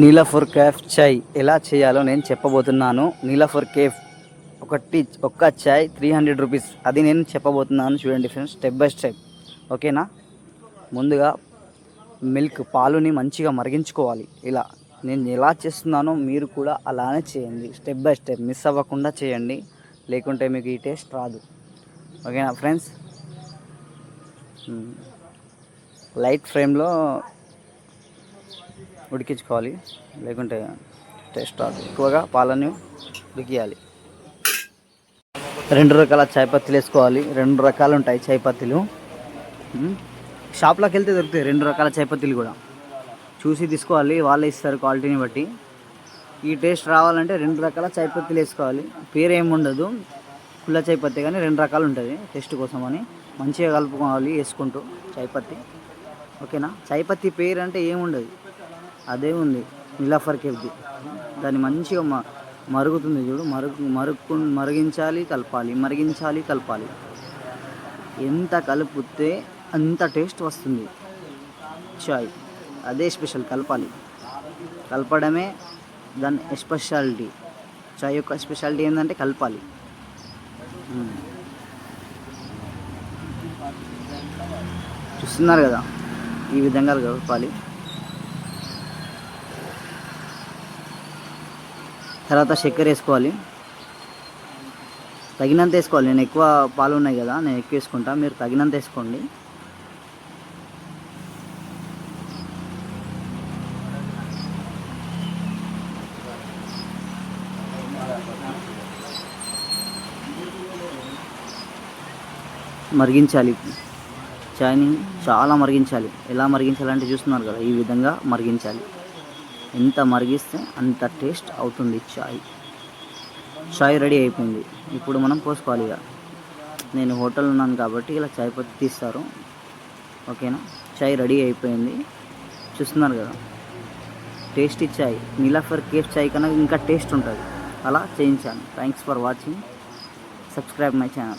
Niloufer cafe చాయ్ ఎలా చేయాలో నేను చెప్పబోతున్నాను. నీలఫర్ కేఫ్ ఒకటి ఒక్క చాయ్ త్రీ హండ్రెడ్ రూపీస్. అది నేను చెప్పబోతున్నాను చూడండి ఫ్రెండ్స్ స్టెప్ బై స్టెప్. ఓకేనా? ముందుగా మిల్క్ పాలుని మంచిగా మరిగించుకోవాలి. ఇలా నేను ఎలా చేస్తున్నానో మీరు కూడా అలానే చేయండి. స్టెప్ బై స్టెప్ మిస్ అవ్వకుండా చేయండి. లేకుంటే మీకు ఈ టేస్ట్ రాదు. ఓకేనా ఫ్రెండ్స్? లైట్ ఫ్రేమ్లో ఉడికించుకోవాలి. లేకుంటే టేస్ట్ రాదు. ఎక్కువగా పాలని ఉడికియాలి. రెండు రకాల చాయ్ పత్తిలు వేసుకోవాలి. రెండు రకాలు ఉంటాయి చాయ్ పత్తిలు షాప్లోకి వెళ్తే దొరుకుతాయి రెండు రకాల చాయ్ పత్తిలు కూడా. చూసి తీసుకోవాలి. వాళ్ళే ఇస్తారు క్వాలిటీని బట్టి. ఈ టేస్ట్ రావాలంటే రెండు రకాల చాయ్ పత్తిలు వేసుకోవాలి. పేరు ఏమి ఉండదు. పుల్ల చాయ్ పత్తి కానీ రెండు రకాలు ఉంటుంది. టేస్ట్ కోసం అని. మంచిగా కలుపుకోవాలి వేసుకుంటూ. చాయ్ పత్తి ఓకేనా? చాయ్ పత్తి పేరు అంటే ఏముండదు అదే ఉంది. నిలాఫర్ కేఫ్ది దాన్ని మంచిగా మ మరుగుతుంది చూడు. మరుగు మరుగు మరిగించాలి కలపాలి. మరిగించాలి కలపాలి. ఎంత కలిపితే అంత టేస్ట్ వస్తుంది. చాయ్. అదే స్పెషల్ కలపాలి. కలపడమే దాని స్పెషాలిటీ. చాయ్ యొక్క స్పెషాలిటీ ఏంటంటే కలపాలి. చూస్తున్నారు కదా? ఈ విధంగా కలపాలి. తర్వాత చక్కెర వేసుకోవాలి. తగినంత వేసుకోవాలి. నేను ఎక్కువ పాలు ఉన్నాయి కదా నేను ఎక్కువ వేసుకుంటా. మీరు తగినంత వేసుకోండి. మరిగించాలి. చాయ్ని చాలా మరిగించాలి. ఎలా మరిగించాలంటే చూస్తున్నారు కదా ఈ విధంగా మరిగించాలి. ఎంత మరిగిస్తే అంత టేస్ట్ అవుతుంది చాయ్. చాయ్ రెడీ అయిపోయింది. ఇప్పుడు మనం పోసుకోవాలి ఇక. నేను హోటల్ ఉన్నాను కాబట్టి ఇలా చాయ్ పత్తి తీస్తారు. ఓకేనా? చాయ్ రెడీ అయిపోయింది. చూస్తున్నారు కదా? టేస్టీ చాయ్. నీలాఫర్ కేఫ్ చాయ్ కన్నా ఇంకా టేస్ట్ ఉంటుంది. అలా చేయించాను. Thanks for watching subscribe my channel